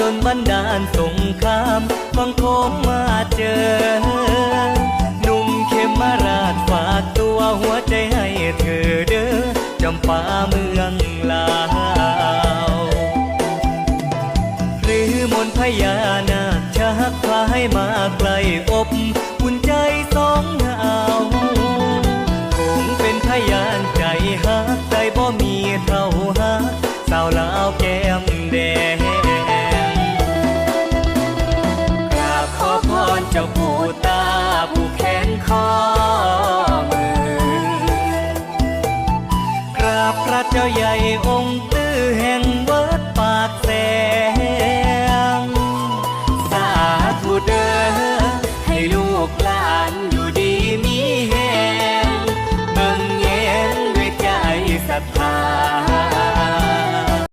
ดนบันดาลสงครามวังโคมมาเจอ หนุ่มเข้มมาราดฝากตัวหัวใจให้เธอเด้อจำปาเมืองลาวหรือมนพญานาคชักพาให้มาไกลอบอุ่นใจสองหาวคงเป็นพยานใจหักใจบ่มีเท่าหักสาวลาวแก ข้ามือกราบพระเจ้าใหญ่องค์ตื้อแห่งวัดปากแสงสาธุเด้อให้ลูกหลานอยู่ดีมีแหงเบิ่งเย็นด้วยใจศรัทธา